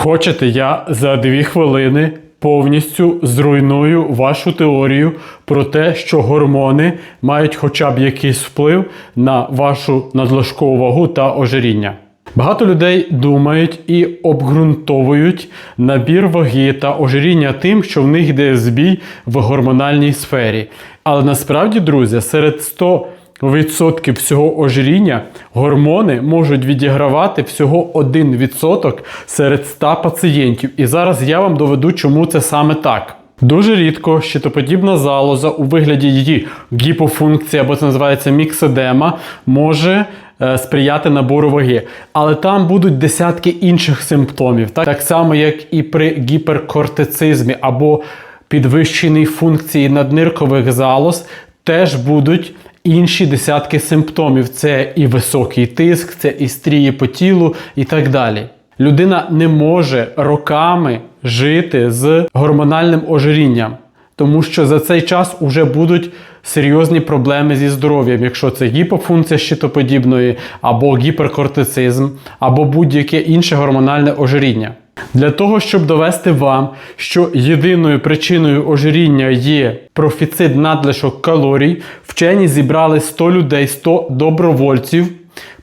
Хочете, я за дві хвилини повністю зруйную вашу теорію про те, що гормони мають хоча б якийсь вплив на вашу надлишкову вагу та ожиріння. Багато людей думають і обґрунтовують набір ваги та ожиріння тим, що в них йде збій в гормональній сфері. Але насправді, друзі, серед 100 відсотків всього ожиріння гормони можуть відігравати всього 1% серед 100 пацієнтів. І зараз я вам доведу, чому це саме так. Дуже рідко щитоподібна залоза у вигляді її гіпофункції, або це називається мікседема, може е, сприяти набору ваги. Але там будуть десятки інших симптомів, так, так само, як і при гіперкортицизмі або підвищеній функції надниркових залоз, теж будуть інші десятки симптомів. Це і високий тиск, це і стрії по тілу і так далі. Людина не може роками жити з гормональним ожирінням, тому що за цей час вже будуть серйозні проблеми зі здоров'ям, якщо це гіпофункція щитоподібної, або гіперкортицизм, або будь-яке інше гормональне ожиріння. Для того, щоб довести вам, що єдиною причиною ожиріння є профіцит надлишок калорій, вчені зібрали 100 людей, 100 добровольців,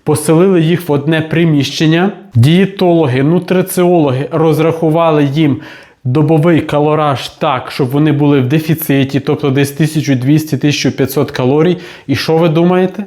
поселили їх в одне приміщення. Дієтологи, нутриціологи розрахували їм добовий калораж так, щоб вони були в дефіциті, тобто десь 1200-1500 калорій. І що ви думаєте?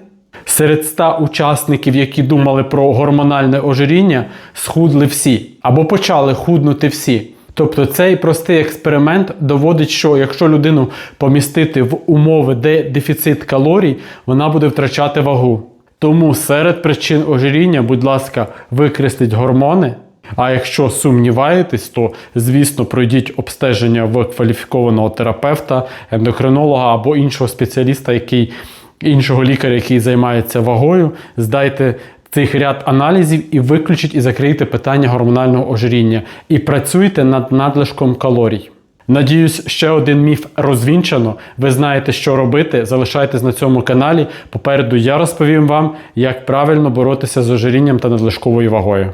Серед 100 учасників, які думали про гормональне ожиріння, схудли всі або почали худнути всі. Тобто цей простий експеримент доводить, що якщо людину помістити в умови, де дефіцит калорій, вона буде втрачати вагу. Тому серед причин ожиріння, будь ласка, викресліть гормони. А якщо сумніваєтесь, то звісно пройдіть обстеження в кваліфікованого терапевта, ендокринолога або іншого спеціаліста, який іншого лікаря, який займається вагою, здайте цих ряд аналізів і виключіть і закрийте питання гормонального ожиріння. І працюйте над надлишком калорій. Надіюсь, ще один міф розвінчано. Ви знаєте, що робити. Залишайтесь на цьому каналі. Попереду я розповім вам, як правильно боротися з ожирінням та надлишковою вагою.